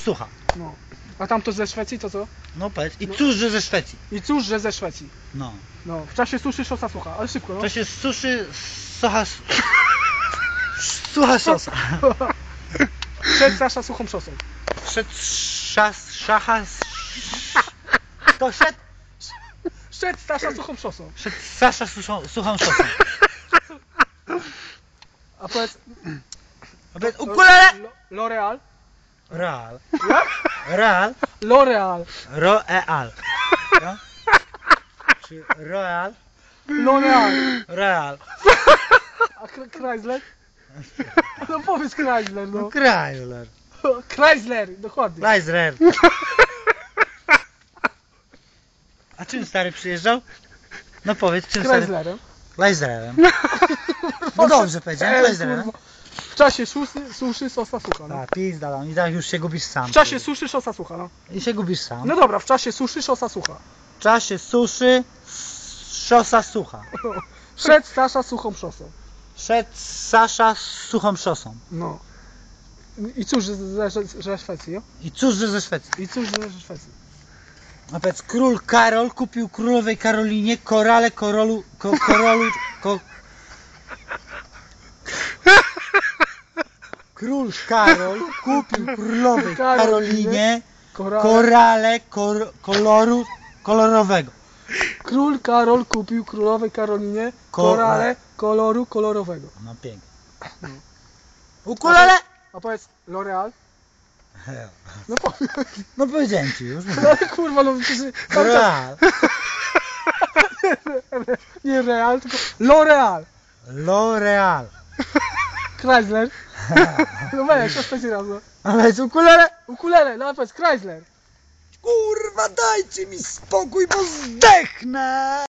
sucha. No. A tamto ze Szwecji to co? No powiedz. I No. cóż, że ze Szwecji. I cóż, że ze Szwecji. No. No. W czasie suszy szosa sucha, ale szybko, no. To się suszy sucha... Sucha szosa. Przed Sasza suchą szosą. Szedł szas, szacha... To szedł, Szedł Sasza suchą szosą. szedł Sasza suszą, suchą szosą. A powiedz... A powiedz, Ukulele! Lo- L'Oreal. Real. Real. L'Oreal. Roeal. No? Czy Royal? L'Oreal. Real. A Chr- Chrysler? No powiedz Chrysler, No. Chrysler. Chrysler, dokładnie. Chrysler. A czym stary przyjeżdżał? No powiedz, czym stary? Chryslerem. Chryslerem. No dobrze powiedziałem, Chryslerem. W czasie suszy, suszy sosa sucha, no. Tak, pizda dam. I tak już się gubisz sam. W czasie suszy szosa sucha, no. I się gubisz sam. No dobra, w czasie suszy szosa sucha. W czasie suszy szosa sucha. Szedł Sasza suchą szosą. Szedł Sasza z suchą szosą. No. I cóż, ze, że, że Szwecji, jo? I cóż, że ze Szwecji. I cóż, że ze Szwecji. A powiedz, król Karol kupił królowej Karolinie korale korolu, ko, korolu, ko... Król Karol kupił królowej Karolinie Korale. kor, koloru kolorowego. Król Karol kupił królowej Karolinie Ko- korale koloru kolorowego. No pięknie. Ukulele! A powiedz L'Oreal? No powiedz. No powiedziałem ci już. No ale kurwa, no przecież cały czas, Real. nie Real, tylko L'Oreal. L'Oreal. Chrysler. No weź, ostatni raz. No. A powiedz ukulele! Ukulele, no powiedz Chrysler. Kurwa dajcie mi spokój, bo zdechnę!